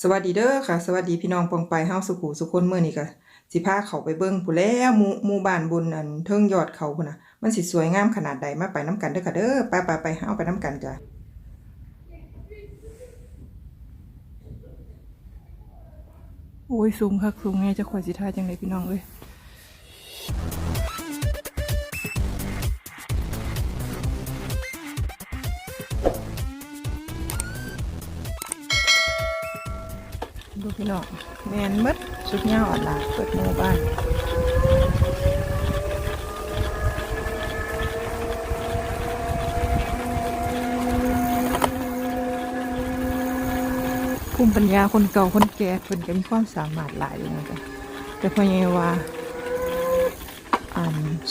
สวัสดีเด้อค่ะ สวัสดีพี่น้องปองไปเฮาสุขุสุคนเมื้อนี้ก็สิพาเขาไปเบิ่งผู้แล้วมูมูบ้านบนอันเทิงยอดเขาพุ่นน่ะ มันสิสวยงามขนาดใดมาไปนํกันเด้อค่ะเด้อไปไปไปเฮาไปนํกันจ้ะโอ้ยสูงคักสูงแน่จะข่อยสิท่าจังไดพี่น้องเอ้ย พี่น้องแมนมดสุดยอดล่ะเปิดหมู่บ้านภูมิปัญญาคนเก่าคนแก่เพิ่นก็มีความสามารถหลายอยู่นะจ๊ะแต่พอยังว่า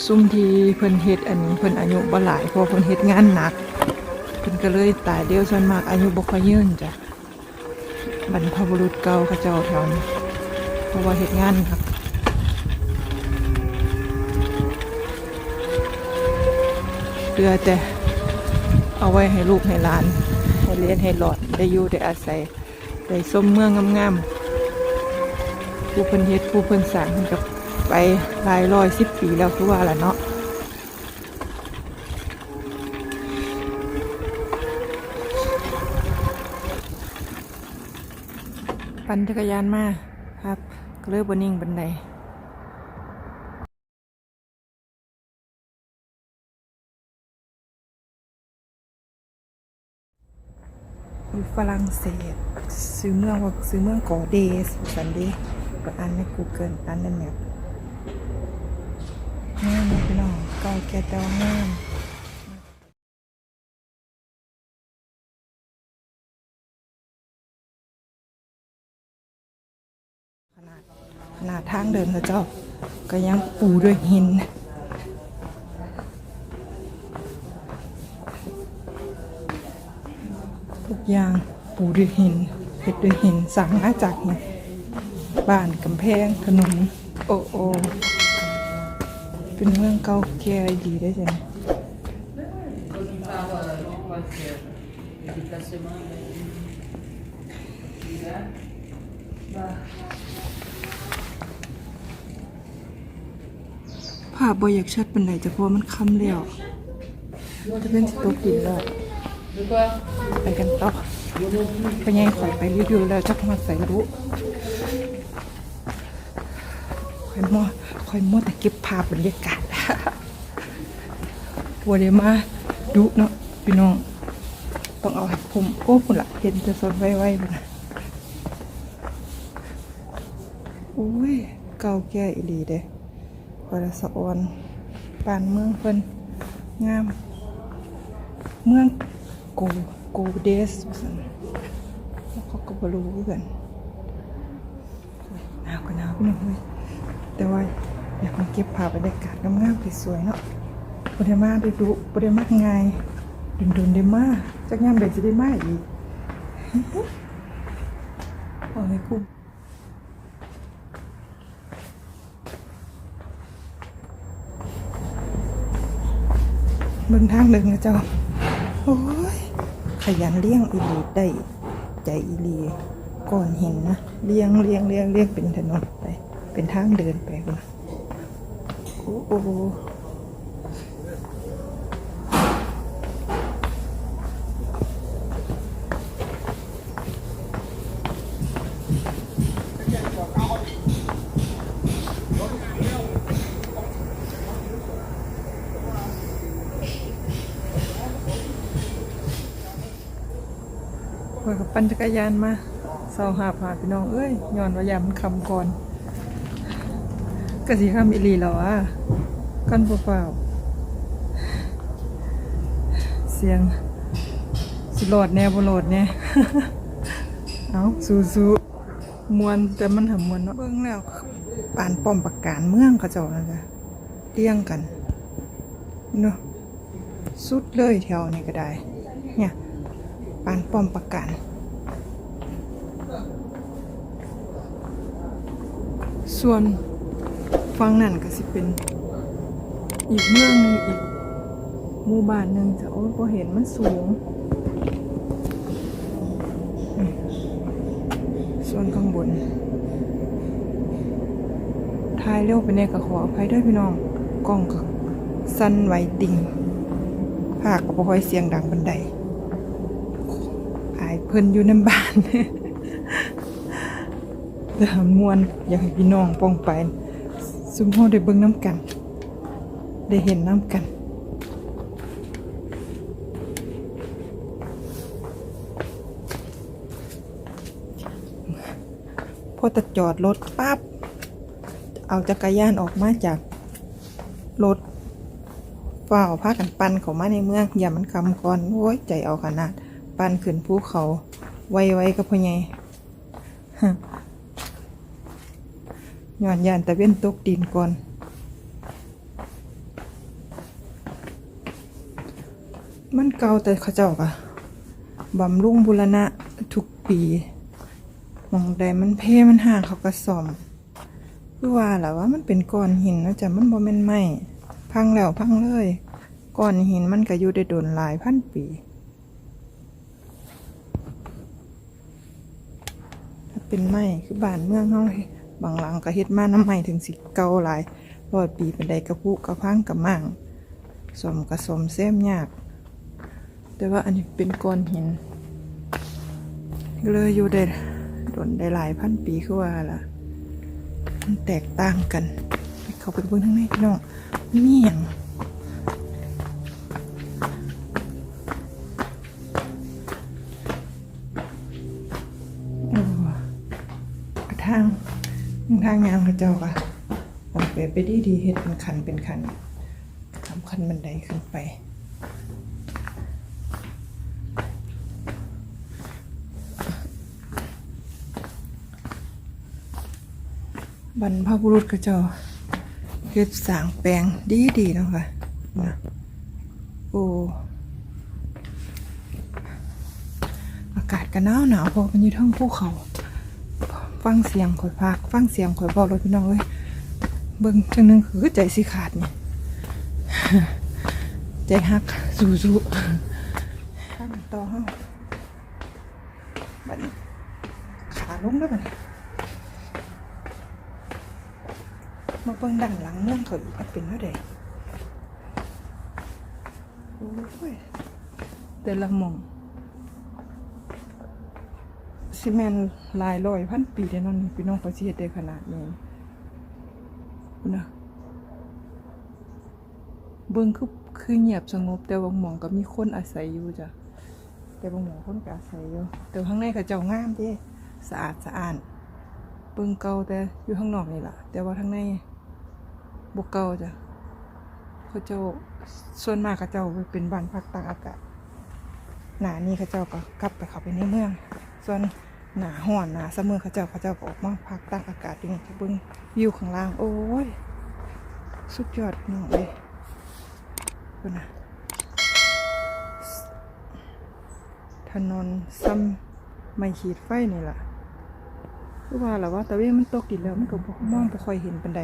ซุ่มทีเพิ่นเฮ็ดอันนี้เพิ่นอายุบ่หลายเพราะเพิ่นเฮ็ดงานหนักเพิ่นก็เลยตายเดียวส่วนมากอายุบ่ค่อยยืนจ้ะ บรรพบุรุษเก่าเขาเจ้าแถวนี้เพราะว่าเฮ็ดงานหนักเหลือแต่เอาไว้ให้ลูกให้หลาน ให้เรียนให้หลอดได้อยู่ได้อาศัยได้ส้มเมืองงามๆผู้เพิ่นเฮ็ดผู้เพิ่นสร้างกับไปหลายร้อยสิบปีแล้วคือว่าล่ะเนาะ ปั่นจักรยานมาครับก็เลยบนิ่งบันไดอยู่ฝรั่งเศสซื้อเมืองว่าซื้อเมืองกอเดสสันเดีก็อ่านใน Google อ่านในแมปงามพี่น้องเก่าแก่แต่ว่างาม ขนาดทางเดินเขาเจ้า ก็ยังปูด้วยหินทุกอย่างปูด้วยหินเฮ็ดด้วยหินสั่งมาจากหินบ้านกำแพงถนนโอ้โอเป็นเมืองเก่าแก่ดีได้จังภาพบ่อยากชัดเป็นไหนจะเพราะว่ามันค่ำแล้วจะเป็นสิตกดินแล้วไปกันต่อไปยังข่อยไปรีวิวแล้วจักมาใส่รู้ข่อยมัวข่อยมัวแต่เก็บภาพบรรยากาศวัวเดมาดุเนาะพี่น้อง ต้องเอาให้ผมโอ้คุณละเห็นจะสดไว้ๆพุ่นนะโอ้ยเก่าแก่อีหลีเด้ พอละสะออนปานเมืองเพิ่นงาม เมืองโกโกเดสว่าซั่นแล้วเขาก็บรู้คือกันหนาวก็หนาวพี่น้องเว้ยแต่ว่าอยากมาเก็บภาพบรรยากาศงามๆสวยๆเนาะบ่ได้มาได้ดูบ่ได้มาง่ายดุนๆได้มากจักยามใดสิได้มากอีกโอ้ยคุ้ม เบิ่งทางเดินนะเจ้า โอ้ย ขยันเลี้ยงอีหลีได้ใจอีหลีก่อนเห็นนะเลี้ยงเลี้ยงเลี้ยงเลี้ยงเป็นถนนไป เป็นทางเดินไปคุณโอ้โอ้ ปั่นจักรยานมาเสาหาผ่าพี่น้องเอ้ยย้อนว่ายามมันคำก่อนก็สิคำอีหลีแล้วอะกันเปล่าเสียงสิโหลอดแน่บ่โหลดแน่เอาสู้ๆมวนแต่มันหำมวนเนาะเบิ่งแล้วปานป้อมประการเมืองเขาเจ้านะจ๊ะเรียงกันเนาะสุดเลยแถวนี้ก็ได้ เนี่ยปานป้อมประการ ส่วนฟังนั่นก็สิเป็น อีกเมืองหนึงอีกหมู่บ้านหนึ่งจะโอ้ยพอเห็นมันสูง ส่วนข้างบนทายเร็วไปในกระขออภัยด้วยพี่น้องกล้องก็สั้นไหวติงภาคก็บ่ค่อยเสียงดังบันไดอายเพิ่นอยู่ในบ้าน แต่มวนอยากให้พี่น้องป้องไปซุมเฮาได้เบิ่งน้ำกัน ได้เห็นน้ำกันพอจะจอดรถปั๊บเอาจักรยานออกมาจากรถฝ้าพากันปั่นเขามาในเมืองอย่ามันคำก่อนโอ้ยใจเอาขนาด ปั่นขึ้นภูเขา ไวๆก็พ่อใหญ่ ย้อนยานตะเว้นตกดินก่อน มันเก่าแต่เขาเจ้าก็บำรุงบุรณะทุกปีมองใดมันเพ่มันห่างเขาก็ซ่อมคือว่าแหละว่ามันเป็นก้อนหินนะจ๊ะมันบ่แม่นไม้พังแล้วพังเลยก้อนหินมันก็อยู่ได้โดนหลายพันปีถ้าเป็นไม้คือบ้านเมืองเฮา บางหลังก็เฮ็ดมาน้ำไม้ถึงสิเก่าหลายร้อยปีเป็นใดกระพุกระพังกระมั่งสมกระสมแซมยาก แต่ว่าอันนี้เป็นก้อนหินเลยอยู่ได้ดนได้หลายพันปีคือว่าล่ะมันแตกต่างกัน เขาไปเบิ่งทางในพี่น้องมีหยังกระทาง ทางยางกระเจ้าค่ะออกแบบไปดีดีเฮ็ดเป็นคันเป็นคันทำคันบันไดขึ้นไปบรรพบุรุษก็เจ้าเฮ็ดสางแปลงดีดีนะคะนะโอ้อากาศก็หนาวหนาวเพอมันอยู่ทั้งภูเขา ฟังเสียงข่อยพากฟังเสียงข่อยบอกเลยพี่น้องเอ้ยเบิ่งจังหนึงคือใจสิขาดเนี่ยใจหักสู้ๆข้ามต่อเฮาบัดนี้ขาลงแล้วบัดนี้มาเบิ่งด้านหลังเมื่องขาอีกว่าเป็นเท่าใดโอ้ยแต่ละมอง ซีเมนหลายร้อยพันปีเด้นั่นพี่น้องเขาสิเฮ็ดได้ขนาดนี้นะเบิ่งคือคือเงียบสงบ แต่บางหมองก็มีคนอาศัยอยู่จ้ะแต่บางหมองคนก็อาศัยอยู่แต่ข้างในเขาเจ้างามเด้สะอาดสะอานเบิ่งเก่าแต่อยู่ข้างนอกนี่แหละแต่ว่าข้างในบกเก่าจ้ะเขาเจ้าส่วนมากเขาเจ้าเป็นบ้านพักตากอากาศหนานี้เขาเจ้าก็กลับไปเขาไปในเมือง ส่วน หนาห่อนหนาเสมอเขาเจ้าเขาเจ้าออกมาพักตากอากาศอยู่นี่เบิ้งวิวข้างล่าง โอ้ย สุดยอดหน้องเลยดูนะถนนซ้ำไม่ขีดไฟนี่แหละคือว่าแหละว่าตะเวนมันตกดินแล้วมันก็บ่มองบ่ค่อยเห็นปันใด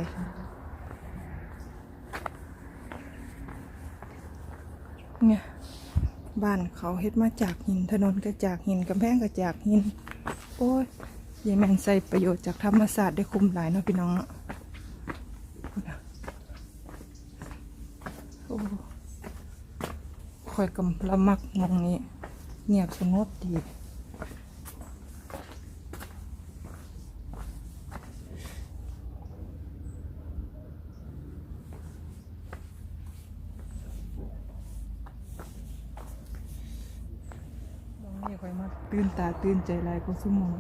เนี่ยบ้านเขาเฮ็ดมาจากหินถนนก็จากหินกำแพงก็จากหิน โอ้ยยายแมนใส่ประโยชน์จากธรรมศาสตร์ได้คุ้มหลายเนาะพี่น้องเนาะพูดนะโอ้คอยกำละมักมองนี้ เงียบสงบดี คอยมาตื่นตาตื่นใจลายก็สมอง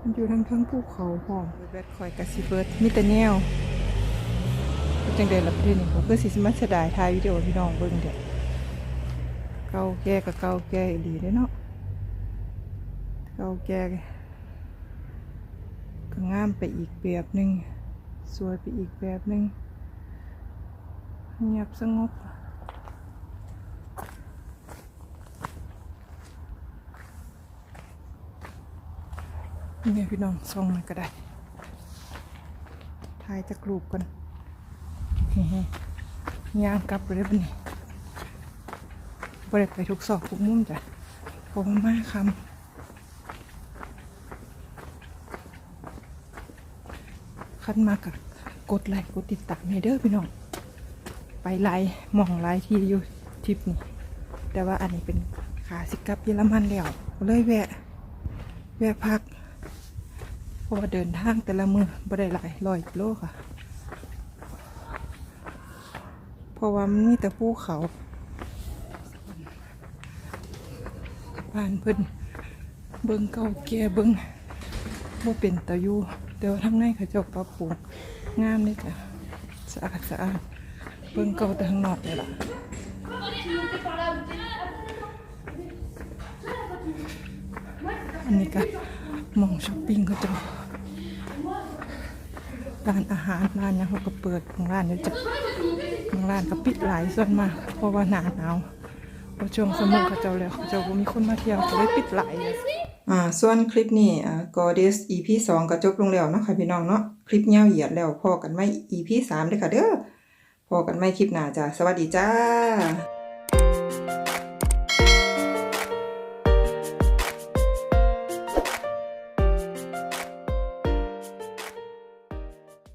มันอยู่ทั้งทั้งภูเขาพร้อมเบิดคอยกะสิเบิดมีแต่แนวก็จังได๋ล่ะพี่นี่ก็คือสิมาเสียดายถ่ายวิดีโอพี่น้องเบิ่งเด้อเก่าแก่ก็เก่าแก่อีเด้อเนาะเก่าแก่ก็งามไปอีกแบบหนึ่งสวยไปอีกแบบหนึ่งเงียบสงบ นี่พี่น้องส่งมาก็ได้ถ่ายจะกรูปกันยางกลับเลยบันนี้บริไปทุกซอกทุกมุมจ้ะขอบคุณมากครับคันมากกับกดไลค์กดติดตามให้เด้อพี่น้อง ไปไลค์มองไลค์ที่อยู่ทริปนี้ แต่ว่าอันนี้เป็นขาสิกับเยอรมันแล้วเลยแวะ แวะพัก เพราะว่าเดินทางแต่ละมือบ่ได้หลายร้อยกิโลค่ะ เพราะว่ามันมีแต่ภูเขาบ้านเพิ่นเบิ่งเก่าแก่เบิ่งบ่เป็นตะยูแต่ว่าทางในเขาเจ้าปรับปรุงงามเลยจ้ะสะอาดสะอาดเบิ่งเก่าแต่ข้างนอกเลยล่ะอันนี้ก็ มองช้อปปิ้งเขาจะร้านอาหารร้านหยังเขาก็เปิดบางร้านเนี่ยจะบางร้านก็ปิดหลายส่วนมากเพราะว่าหนาหนาวพอช่วงสมมเขาเจ้าแล้วเขาเจ้ามีคนมาเที่ยวก็เลยปิดหลายอ่าส่วนคลิปนี้อ่า Goddess EP 2ก็จบลงแล้วเนาะค่ะพี่น้องเนาะคลิปยาวเหยียดแล้วพอกันไม่ EP 3เด้อค่ะเด้อพอกันไม่คลิปหน้าจ้าสวัสดีจ้า